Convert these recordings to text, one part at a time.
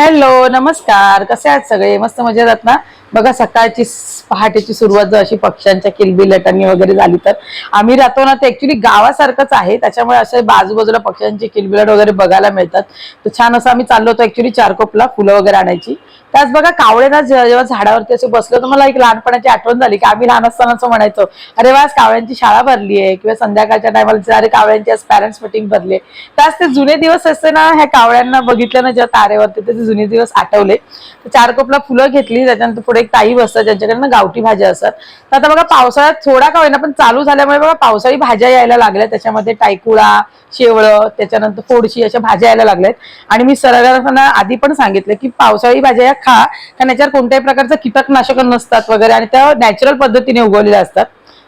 Hello नमस्कार. कसे आहात सगळे? मस्त मजेत आहात ना? बघा सकाळची पहाटेची सुरुवात जर अशी पक्ष्यांच्या किलबिलटांनी वगैरे झाली तर. आम्ही राहतो ना ते ऍक्च्युली गावासारखंच आहे. त्याच्यामुळे असे बाजूबाजूला पक्ष्यांची किलबिलट वगैरे बघायला मिळतात. तर छान असं आम्ही चाललो होतो ऍक्च्युली चारकोपला फुलं वगैरे आणायची. त्याच बघा कावळेना जेव्हा झाडावरती असे बसलो तर मला एक लहानपणाची आठवण झाली की आम्ही लहान असताना असं म्हणायचो अरे वा कावळ्यांची शाळा भरली आहे किंवा संध्याकाळच्या टायमाला अरे कावळ्यांची आज पॅरेंट्स मिटिंग भरली आहे. त्याच ते जुने दिवस असते ना ह्या कावळ्यांना बघितलं ना जेव्हा तारेवरती ते जुने दिवस आठवले तर चार कोपला फुलं घेतली त्याच्यानंतर पुढे एक ताई बसतात ज्यांच्याकडे ना गावठी भाज्या असतात. तर आता बघा पावसाळ्यात थोडा का होईना पण चालू झाल्यामुळे बघा पावसाळी भाज्या यायला लागल्या. त्याच्यामध्ये टायकुळा शेवळं त्याच्यानंतर फोडशी अशा भाज्या यायला लागल्यात. आणि मी सरकारना आधी पण सांगितलं की पावसाळी भाज्या खा कारण याच्यावर कोणत्याही प्रकारचं कीटकनाशक नसतात वगैरे आणि त्या नॅचरल पद्धतीने उगवलेल्या असतात.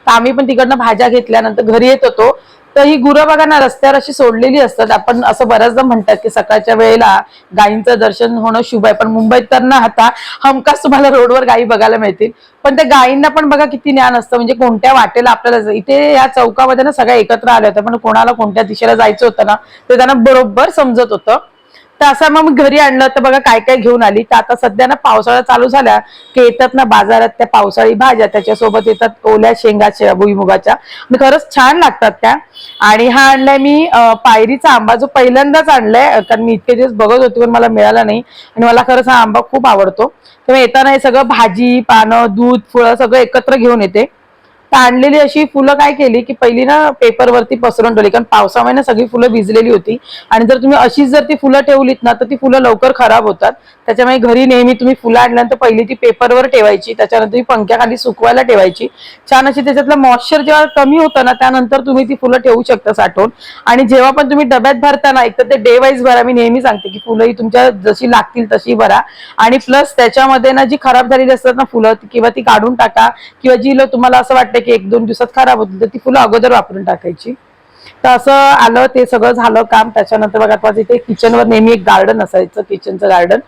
तर आम्ही पण तिकडनं भाज्या घेतल्यानंतर घरी येत होतो. तर ही गुरं बघा ना रस्त्यावर अशी सोडलेली असतात. आपण असं बऱ्याचदा म्हणतात की सकाळच्या वेळेला गायींचं दर्शन होणं शुभ आहे. पण मुंबईत तर ना आता हमखास तुम्हाला रोडवर गायी बघायला मिळतील. पण त्या गायींना पण बघा किती ज्ञान असतं. म्हणजे कोणत्या वाटेला आपल्याला इथे या चौकामध्ये ना सगळ्या एकत्र आल्या होत्या. पण कोणाला कोणत्या दिशेला जायचं होतं ना ते त्यांना बरोबर समजत होतं. तर असं मग घरी आणलं तर बघा काय काय घेऊन आली. तर आता सध्या ना पावसाळा चालू झाल्या की येतात ना बाजारात त्या पावसाळी भाज्या. त्याच्यासोबत येतात ओल्या शेंगाच्या भुईमुगाच्या. म्हणजे खरंच छान लागतात त्या. आणि हा आणलाय मी पायरीचा आंबा. जो पहिल्यांदाच आणलाय. कारण मी इतके दिवस बघत होते पण मला मिळाला नाही. आणि मला खरंच हा आंबा खूप आवडतो. तर येताना हे सगळं भाजी पानं दूध फळं सगळं एकत्र घेऊन येते. तर आणलेली अशी फुलं काय केली की पहिली ना पेपरवरती पसरून ठेवली. कारण पावसामुळे ना सगळी फुलं भिजलेली होती. आणि जर तुम्ही अशीच जर ती फुलं ठेवलीत ना तर ती फुलं लवकर खराब होतात. त्याच्यामुळे घरी नेहमी तुम्ही फुलं आणल्यानंतर पहिली ती पेपरवर ठेवायची. त्याच्यानंतर ती पंख्याखाली सुकवायला ठेवायची. छान अशी त्याच्यातलं मॉइश्चर जेव्हा कमी होतं ना त्यानंतर तुम्ही ती फुलं ठेवू शकता साठवून. आणि जेव्हा पण तुम्ही डब्यात भरताना एक तर ते डे वाईज भरा. मी नेहमी सांगते की फुलं ही तुमच्या जशी लागतील तशी भरा. आणि प्लस त्याच्यामध्ये ना जी खराब झालेली असतात ना फुलं किंवा ती काढून टाका. किंवा जी तुम्हाला असं वाटतं की एक दोन दिवसात खराब होतील तर ती फुलं अगोदर वापरून टाकायची. तर असं आलं ते सगळं झालं काम. त्याच्यानंतर बघा माझं इथे किचनवर नेहमी एक गार्डन असायचं किचनचं गार्डन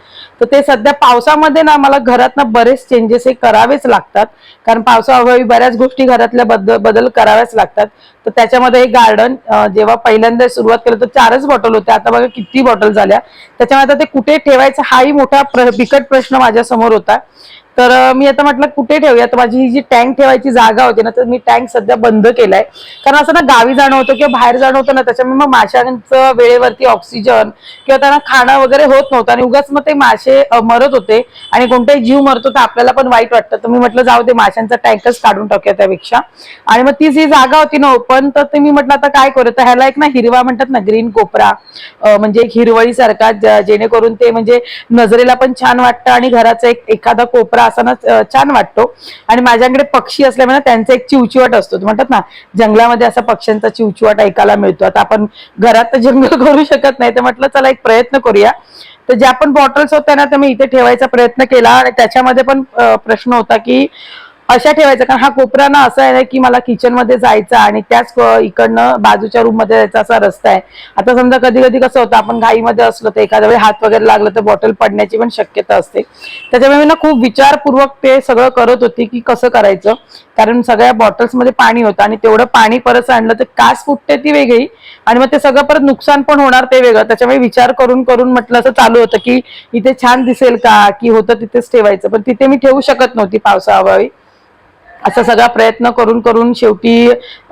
तर ते सध्या पावसामध्ये ना मला घरात ना बरेच चेंजेस हे करावेच लागतात. कारण पावसाअभावी बऱ्याच गोष्टी घरातल्या बदल बदल कराव्याच लागतात. तर त्याच्यामध्ये एक गार्डन जेव्हा पहिल्यांदा सुरुवात केलं तर चारच बॉटल होत्या आता बघा किती बॉटल झाल्या. त्याच्यामध्ये आता ते कुठे ठेवायचं हाही मोठा प्र- बिकट प्रश्न माझ्यासमोर होता. तर मी आता म्हटलं कुठे ठेवूया तर माझी ही जी टँक ठेवायची जागा होती ना तर मी टँक सध्या बंद केलाय. कारण असं ना गावी जाणं होतं किंवा बाहेर जाणं होतं ना त्याच्यामुळे मग माशांचं वेळेवरती ऑक्सिजन किंवा त्यांना खाणं वगैरे होत नव्हतं. आणि उगाच मग ते मासे मरत होते. आणि कोणताही जीव मरतो तर आपल्याला पण वाईट वाटतं. तर मी म्हटलं जाऊ दे माशांचा टँकच काढून टाकूया त्यापेक्षा. आणि मग ती जी जागा होती ना ओपन तर ते मी म्हटलं आता काय करू? तर ह्याला एक ना हिरवा म्हणतात ना ग्रीन कोपरा. म्हणजे एक हिरवळी सारखा जेणेकरून ते म्हणजे नजरेला पण छान वाटतं आणि घराचा एक एखादा कोपरा असा छान वाटतो. आणि माझ्याकडे पक्षी असल्यामुळे त्यांचा एक चिवचिवाट असतो. म्हणतात ना जंगलामध्ये असा पक्ष्यांचा चिवचिवाट ऐकायला मिळतो. आता आपण घरात तर जंगल करू शकत नाही. तर म्हटलं चला एक प्रयत्न करूया. तर ज्या पण बॉटल्स होत्या ना त्या मी इथे ठेवायचा प्रयत्न केला. आणि त्याच्यामध्ये पण प्रश्न होता की अशा ठेवायचा. कारण हा कोपरा ना असा आहे की मला किचनमध्ये जायचा आणि त्याच इकडनं बाजूच्या रूममध्ये जायचा असा रस्ता आहे. आता समजा कधी कधी कसं होतं आपण घाईमध्ये असलो तर एखाद्या वेळी हात वगैरे लागलं तर बॉटल पडण्याची पण शक्यता असते. त्याच्यामुळे मी ना खूप विचारपूर्वक ते सगळं करत होती की कसं करायचं. कारण सगळ्या बॉटल्समध्ये पाणी होतं आणि तेवढं पाणी परत आणलं तर कास फुटते ती वेगळी आणि मग ते सगळं परत नुकसान पण होणार ते वेगळं. त्याच्यामुळे विचार करून करून म्हटलं असं चालू होतं की इथे छान दिसेल का? की होतं तिथेच ठेवायचं. पण तिथे मी ठेवू शकत नव्हती पावसाअभावी. असा सगळा प्रयत्न करून करून शेवटी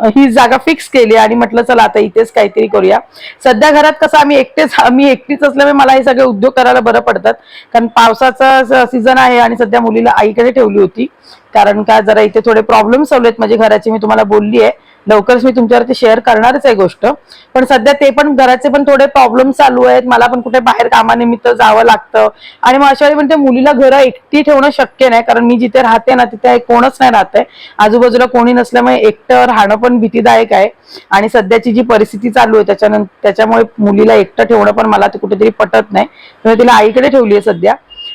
ही जागा फिक्स केली आणि म्हटलं चला आता इथेच काहीतरी करूया. सध्या घरात कसं आम्ही एकटेच आम्ही एकटीच असल्यामुळे मला हे सगळे उद्योग करायला बरं पडतात. कारण पावसाचा सीझन आहे आणि सध्या मुलीला आईकडे ठेवली होती. कारण का जरा इथे थोडे प्रॉब्लेम चालू आहेत. माझे घराचे मी तुम्हाला बोलली आहे लवकरच मी तुमच्यावरती शेअर करणारच आहे गोष्ट. पण सध्या ते पण घराचे पण थोडे प्रॉब्लेम चालू आहेत. मला पण कुठे बाहेर कामानिमित्त जावं लागतं. आणि मग अशा वेळी म्हणते मुलीला घर एकटी ठेवणं शक्य नाही. कारण मी जिथे राहते ना तिथे कोणच नाही राहत आहे. आजूबाजूला कोणी नसल्यामुळे एकटं राहणं पण भीतीदायक आहे. आणि सध्याची जी परिस्थिती चालू आहे त्याच्यानंतर त्याच्यामुळे मुलीला एकटं ठेवणं पण मला ते कुठेतरी पटत नाही. तिला आईकडे ठेवली आहे सध्या.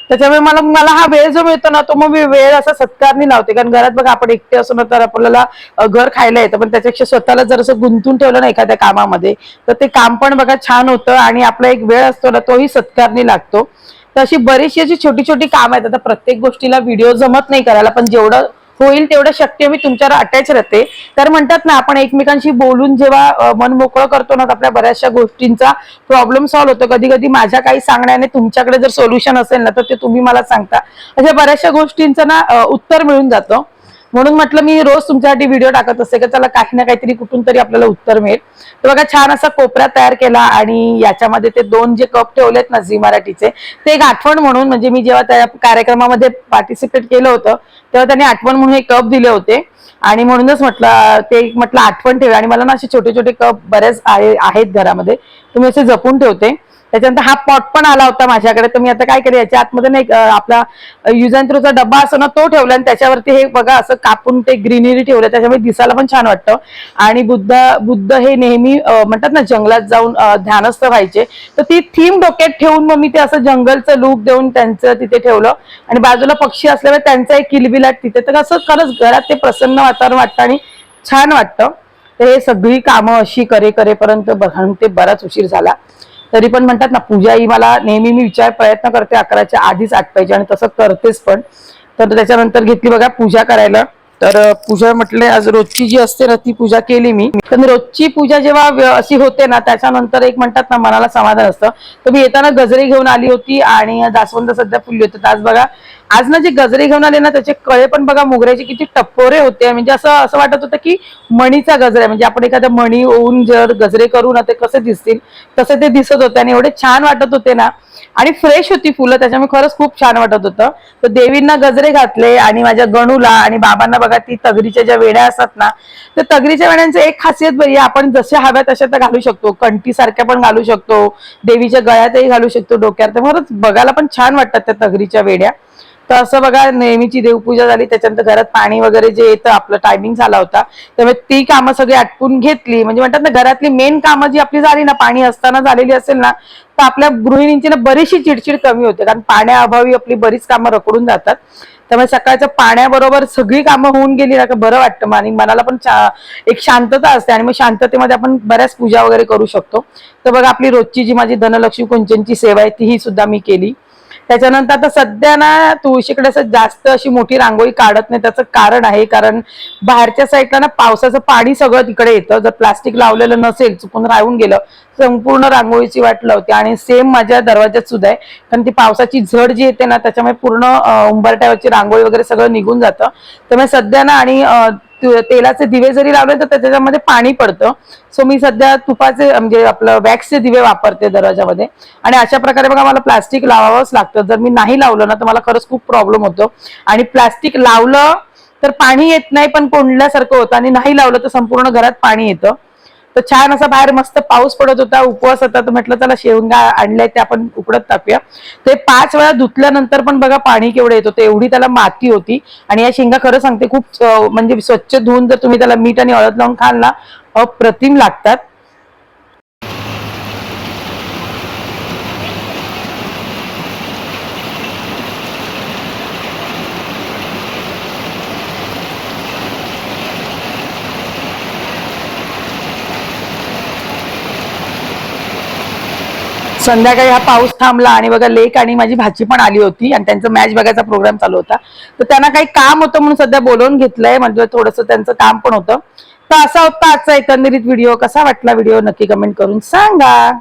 त्याच्यामुळे मला मला हा वेळ जो मिळतो ना तो मग मी वेळ असा सत्कारणी लावते. कारण घरात बघा आपण एकटे असो ना तर आपल्याला घर खायला येतं. पण त्याच्यापेक्षा स्वतःला जर असं गुंतून ठेवलं ना एखाद्या कामामध्ये तर ते काम पण बघा छान होतं आणि आपला एक वेळ असतो ना तोही सत्कारणी लागतो. तर अशी बरीचशी अशी छोटी छोटी कामं आहेत. आता प्रत्येक गोष्टीला व्हिडिओ जमत नाही करायला पण जेवढं होईल तेवढं शक्य मी तुमच्यावर अटॅच राहते. तर म्हणतात ना आपण एकमेकांशी बोलून जेव्हा मन मोकळं करतो ना आपल्या बऱ्याचशा गोष्टींचा प्रॉब्लेम सॉल्व्ह होतो. कधी कधी माझ्या काही सांगण्याने तुमच्याकडे जर सोल्युशन असेल ना तर ते तुम्ही मला सांगता. अशा बऱ्याचशा गोष्टींचं ना उत्तर मिळून जातं. म्हणून म्हटलं मी रोज तुमच्यासाठी व्हिडिओ टाकत असते की? चला काही ना काहीतरी कुठून तरी आपल्याला उत्तर मिळेल. तर बघा छान असा कोपरा तयार केला आणि याच्यामध्ये ते दोन जे कप ठेवलेत ना झी मराठीचे ते एक आठवण म्हणून म्हणजे मी जेव्हा त्या कार्यक्रमामध्ये पार्टिसिपेट केलं होतं तेव्हा त्यांनी आठवण म्हणून एक कप दिले होते. आणि म्हणूनच म्हटलं ते म्हटलं आठवण ठेव आणि मला ना असे छोटे छोटे कप बरेच आहेत घरामध्ये. तुम्ही असे जपून ठेवते. त्याच्यानंतर हा पॉट पण आला होता माझ्याकडे. तर मी आता काय करेन याच्या आतमध्ये नाही आपला युज अँड थ्रोचा डब्बा असतो ना तो ठेवला आणि त्याच्यावरती हे बघा असं कापून ते ग्रीनरी ठेवलं त्याच्यामुळे दिसायला पण छान वाटतं. आणि बुद्ध बुद्ध हे नेहमी म्हणतात ना जंगलात जाऊन ध्यानस्थ व्हायचे. तर ती थीम डोक्यात ठेवून मग मी ते असं जंगलचं लूक देऊन त्यांचं तिथे ठेवलं. आणि बाजूला पक्षी असल्यामुळे त्यांचा एक किलबिलाट तिथे. तर असं खरंच घरात ते प्रसन्न वातावरण वाटतं आणि छान वाटतं. तर हे सगळी कामं अशी करे करेपर्यंत बघा ते बराच उशीर झाला. तरी पण म्हणतात ना पूजा ही मला नेहमी मी विचार प्रयत्न करते अकराच्या आधीच आटपायची आणि तसं करतेच पण. तर त्याच्यानंतर घेतली बघा पूजा करायला. तर पूजा म्हटले आज रोजची जी असते ना ती पूजा केली मी. पण रोजची पूजा जेव्हा अशी होते ना त्याच्यानंतर एक म्हणतात ना मनाला समाधान असतं. तर मी येताना गजरे घेऊन आली होती आणि जास्वंद सध्या फुलली होती. तर आज बघा आज ना जे गजरे घेऊन आले ना त्याचे कळे पण बघा मोगऱ्याचे किती टप्पोरे होते. म्हणजे असं असं वाटत होतं की मणीचा गजरा आहे. म्हणजे आपण एखाद्या मणी होऊन जर गजरे करू ना ते कसे दिसतील? तसे ते दिसत होते आणि एवढे छान वाटत होते ना. आणि फ्रेश होती फुलं त्याच्यामुळे खरंच खूप छान वाटत होतं. तर देवींना गजरे घातले आणि माझ्या गणूला आणि बाबांना बघा ती तगरीच्या ज्या वेड्या असतात ना तर तगरीच्या वेड्यांचं एक खासियत बरी आहे. आपण जशा हव्या तशा तर घालू शकतो. कंठी सारख्या पण घालू शकतो. देवीच्या गळ्यातही घालू शकतो डोक्यात तर खरंच बघायला पण छान वाटतात त्या तगरीच्या वेड्या तर असं बघा नेहमीची देवपूजा झाली त्याच्यानंतर घरात पाणी वगैरे जे येतं आपलं टायमिंग झाला होता. त्यामुळे ती कामं सगळी आटपून घेतली. म्हणजे म्हणतात ना घरातली मेन कामं जी आपली झाली ना पाणी असताना झालेली असेल ना तर आपल्या गृहिणींची ना बरीचशी चिडचिड कमी होते. कारण पाण्याअभावी आपली बरीच कामं रखडून जातात. त्यामुळे सकाळच्या पाण्याबरोबर सगळी कामं होऊन गेली ना का बरं वाटतं. आणि मनाला पण एक शांतता असते. आणि मग शांततेमध्ये आपण बऱ्याच पूजा वगैरे करू शकतो. तर बघा आपली रोजची जी माझी धनलक्ष्मी कुंचनची सेवा आहे तीही सुद्धा मी केली. त्याच्यानंतर आता सध्या ना तुळशीकडे असं जास्त अशी मोठी रांगोळी काढत नाही. त्याचं कारण आहे कारण बाहेरच्या साईडला ना पावसाचं पाणी सगळं तिकडे येतं. जर प्लास्टिक लावलेलं नसेल चुकून राहून गेलं संपूर्ण रांगोळीची वाट लावते. आणि सेम माझ्या दरवाज्यात सुद्धा आहे. कारण ती पावसाची झड जी येते ना त्याच्यामुळे पूर्ण उंबरट्यावरची रांगोळी वगैरे सगळं निघून जातं. त्यामुळे सध्या ना आणि तेलाचे दिवे जरी लावले तर त्याच्यामध्ये पाणी पडतं. सो मी सध्या तुपाचे म्हणजे आपलं वॅक्सचे दिवे वापरते दरवाजामध्ये. आणि अशा प्रकारे बघा मला प्लास्टिक लावावंच लागतं. जर मी नाही लावलं ना तर मला खरंच खूप प्रॉब्लेम होतो. आणि प्लास्टिक लावलं तर पाणी येत नाही पण कोंडल्यासारखं होतं. आणि नाही लावलं तर संपूर्ण घरात पाणी येतं. तर छान असा बाहेर मस्त पाऊस पडत होता उपवास होता तर म्हटलं चला शेवंगा आणलाय ते आपण उकडत टाकूया ते पाच वेळा धुतल्यानंतर पण बघा पाणी केवढं येत होतं एवढी त्याला माती होती. आणि या शेंगा खरं सांगते खूप म्हणजे स्वच्छ धुवून जर तुम्ही त्याला मीठ आणि हळद लावून खाल ना अप्रतिम लागतात. संध्याकाळी हा पाऊस थांबला आणि बघा लेक आणि माझी भाची पण आली होती आणि त्यांचं मॅच बघायचा प्रोग्राम चालू होता. तर त्यांना काही काम होतं म्हणून सध्या बोलवून घेतलंय. म्हणजे थोडंसं त्यांचं काम पण होतं. तर असा होता आजचा एकंदरीत व्हिडिओ कसा वाटला व्हिडिओ नक्की कमेंट करून सांगा.